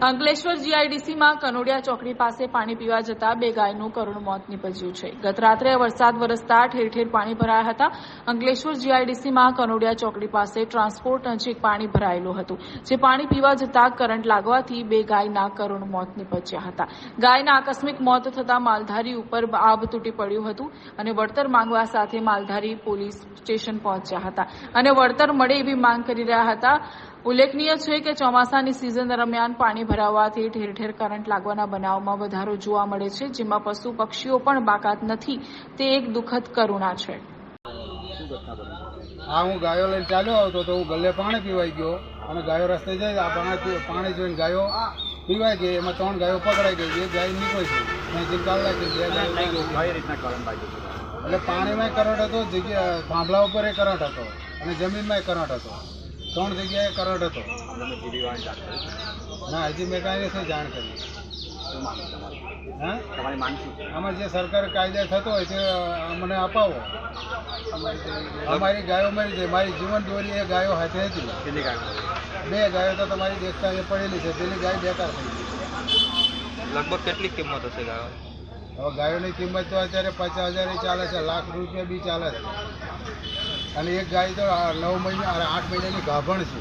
અંકલેશ્વર જીઆઈડીસીમાં કનોડિયા ચોકડી પાસે પાણી પીવા જતા બે ગાયનું કરુણ મોત નીપજ્યું છે. ગત રાત્રે વરસાદ વરસતા ઠેર ઠેર પાણી ભરાયા હતા. અંકલેશ્વર જીઆઈડીસીમાં કનોડિયા ચોકડી પાસે ટ્રાન્સપોર્ટ નજીક પાણી ભરાયેલું હતું. જે પાણી પીવા જતા કરંટ લાગવાથી બે ગાયના કરુણ મોત નીપજ્યા હતા. ગાયના આકસ્મિક મોત થતા માલધારી ઉપર આબ તૂટી પડ્યું હતું અને વળતર માંગવા સાથે માલધારી પોલીસ સ્ટેશન પહોંચ્યા હતા. અને વળતર મળે એવી માંગ કરી રહ્યા હતા. ઉલ્લેખનીય છે કે ચોમાસાની સિઝન દરમિયાન પાણી ભરાવાથી ઠેર ઠેર કરંટ લાગવાના બનાવમાં વધારો જોવા મળે છે જેમાં પશુ પક્ષીઓ પણ બાકાત નથી. તે એક દુઃખદ કરુણા છે. હા હું ગાયો લઈને ચાલ્યો આવતો તો હું ગલ્લે પાણી પીવાઈ ગયો અને ગાયો રસ્તે જાય આ પાણી પાણી જોઈને ગાયો પીવાઈ ગઈ. એમાં ત્રણ ગાયો પકડાઈ ગઈ. એક ગાય નીકળી ગઈ. મેં કાલ લાગી બે ગાય એટલે પાણીમાં કરંટ હતો જગ્યા થાંભલા ઉપર એ કરંટ હતો અને જમીનમાં કરંટ હતો. ત્રણ જગ્યાએ કરંટ હતો. ના હજી મેં કાંઈ નથી જાણ કરી હા આમાં જે સરકાર કાયદા થતો હોય તે મને અપાવો. અમારી ગાયો મરી જાય મારી જીવન દોરી એ ગાયો હાથે હતી. બે ગાયો તો તમારી દેખતા પડેલી છે પેલી ગાય બેકાર થઈ ગઈ. લગભગ કેટલી કિંમત હશે ગાયો? હવે ગાયોની કિંમત તો અત્યારે પચાસ હજાર ચાલે છે લાખ રૂપિયા બી ચાલે છે. અને એક ગાય તો નવ મહિના આઠ મહિનાની ગાભણ છે.